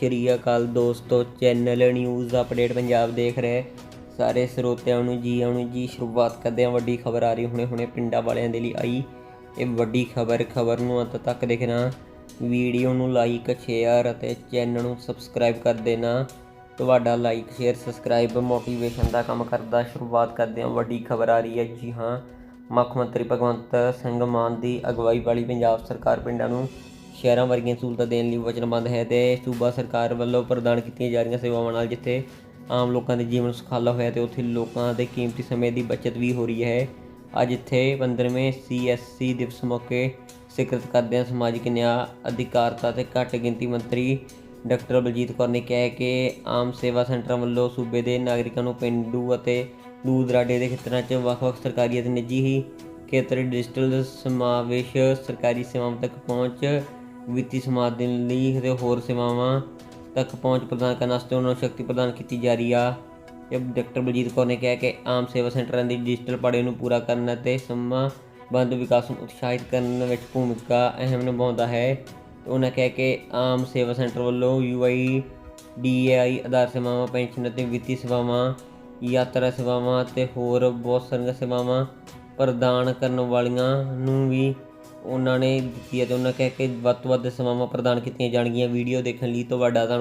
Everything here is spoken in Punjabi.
ਸ਼੍ਰੀ ਅਕਾਲ ਦੋਸਤੋ ਚੈਨਲ ਨਿਊਜ਼ ਅਪਡੇਟ ਪੰਜਾਬ ਦੇਖ ਰਹੇ। ਸਾਰੇ ਸਰੋਤਿਆਂ ਨੂੰ ਜੀ, ਆਉਣ ਜੀ, ਸ਼ੁਰੂਆਤ ਕਰਦੇ ਹਾਂ। ਵੱਡੀ ਖਬਰ ਆ ਰਹੀ ਹੁਣੇ ਹੁਣੇ ਪਿੰਡਾਂ ਵਾਲਿਆਂ ਦੇ ਲਈ ਆਈ। ਇਹ ਵੱਡੀ ਖਬਰ ਖਬਰ ਨੂੰ ਅੰਤ ਤੱਕ ਦੇਖਣਾ। ਵੀਡੀਓ ਨੂੰ ਲਾਈਕ ਸ਼ੇਅਰ ਅਤੇ ਚੈਨਲ ਨੂੰ ਸਬਸਕ੍ਰਾਈਬ ਕਰ ਦੇਣਾ। ਤੁਹਾਡਾ ਲਾਈਕ ਸ਼ੇਅਰ ਸਬਸਕ੍ਰਾਈਬ ਮੋਟੀਵੇਸ਼ਨ ਦਾ ਕੰਮ ਕਰਦਾ। ਸ਼ੁਰੂਆਤ ਕਰਦੇ ਹਾਂ। ਵੱਡੀ ਖਬਰ ਆ ਰਹੀ ਹੈ ਜੀ ਹਾਂ। ਮੁੱਖ ਮੰਤਰੀ ਭਗਵੰਤ ਸਿੰਘ ਮਾਨ ਦੀ ਅਗਵਾਈ ਵਾਲੀ ਪੰਜਾਬ ਸਰਕਾਰ ਪਿੰਡਾਂ ਨੂੰ ਸ਼ਹਿਰਾਂ ਵਰਗੀਆਂ ਸਹੂਲਤਾਂ ਦੇਣ ਲਈ ਵਚਨਬੱਧ ਹੈ ਤੇ ਸੂਬਾ ਸਰਕਾਰ ਵੱਲੋਂ ਪ੍ਰਦਾਨ ਕੀਤੀਆਂ ਜਾ ਰਹੀਆਂ ਸੇਵਾਵਾਂ ਨਾਲ ਜਿੱਥੇ ਆਮ ਲੋਕਾਂ ਦੇ ਜੀਵਨ ਸੁਖਾਲਾ ਹੋਇਆ ਤੇ ਉੱਥੇ ਲੋਕਾਂ ਦੇ ਕੀਮਤੀ ਸਮੇਂ ਦੀ ਬਚਤ ਵੀ ਹੋ ਰਹੀ ਹੈ। ਅੱਜ ਇੱਥੇ 15ਵੇਂ ਸੀਐਸਸੀ ਦਿਵਸ ਮੌਕੇ ਸਿਕਰਤ ਕਰਦਿਆਂ ਸਮਾਜਿਕ ਨਿਆਂ, ਅਧਿਕਾਰਤਾ ਤੇ ਘੱਟ ਗਿਣਤੀ ਮੰਤਰੀ ਡਾਕਟਰ ਬਲਜੀਤ ਕੌਰ ਨੇ ਕਿਹਾ ਕਿ ਆਮ ਸੇਵਾ ਸੈਂਟਰਾਂ ਵੱਲੋਂ ਸੂਬੇ ਦੇ ਨਾਗਰਿਕਾਂ ਨੂੰ ਪਿੰਡੂ ਅਤੇ ਦੂਰ ਦਰਾਡੇ ਦੇ ਖੇਤਰਾਂ 'ਚ ਵੱਖ-ਵੱਖ ਸਰਕਾਰੀ ਅਤੇ ਨਿੱਜੀ ਹੀ ਖੇਤਰ ਡਿਜੀਟਲ ਸਮਾਵੇਸ਼ ਸਰਕਾਰੀ ਸੇਵਾਵਾਂ ਤੱਕ ਪਹੁੰਚ ਵਿੱਤੀ ਸਮਾਜ ਦੇ ਲਈ ਅਤੇ ਹੋਰ ਸੇਵਾਵਾਂ ਤੱਕ ਪਹੁੰਚ ਪ੍ਰਦਾਨ ਕਰਨ ਵਾਸਤੇ ਉਹਨਾਂ ਨੂੰ ਸ਼ਕਤੀ ਪ੍ਰਦਾਨ ਕੀਤੀ ਜਾ ਰਹੀ ਆ। ਇਹ ਡਾਕਟਰ ਬਲਜੀਤ ਕੌਰ ਨੇ ਕਿਹਾ ਕਿ ਆਮ ਸੇਵਾ ਸੈਂਟਰਾਂ ਦੀ ਡਿਜੀਟਲ ਪੜ੍ਹਾਈ ਨੂੰ ਪੂਰਾ ਕਰਨ ਅਤੇ ਸਮਾਬੰਧ ਵਿਕਾਸ ਨੂੰ ਉਤਸ਼ਾਹਿਤ ਕਰਨ ਵਿੱਚ ਭੂਮਿਕਾ ਅਹਿਮ ਨਿਭਾਉਂਦਾ ਹੈ। ਉਹਨਾਂ ਕਿਹਾ ਕਿ ਆਮ ਸੇਵਾ ਸੈਂਟਰ ਵੱਲੋਂ ਯੂਆਈ ਡੀਏਆਈ ਆਧਾਰ ਸੇਵਾਵਾਂ, ਪੈਨਸ਼ਨ ਅਤੇ ਵਿੱਤੀ ਸੇਵਾਵਾਂ, ਯਾਤਰਾ ਸੇਵਾਵਾਂ ਅਤੇ ਹੋਰ ਬਹੁਤ ਸਾਰੀਆਂ ਸੇਵਾਵਾਂ ਪ੍ਰਦਾਨ ਕਰਨ ਵਾਲੀਆਂ ਨੂੰ ਵੀ ਉਹਨਾਂ ਨੇ ਦਿੱਤੀ ਹੈ ਅਤੇ ਉਹਨਾਂ ਕਹਿ ਕੇ ਵੱਧ ਤੋਂ ਵੱਧ ਸੇਵਾਵਾਂ ਪ੍ਰਦਾਨ ਕੀਤੀਆਂ ਜਾਣਗੀਆਂ, ਵੀਡੀਓ ਦੇਖਣ ਲਈ ਤੁਹਾਡਾ ਧੰਨਵਾਦ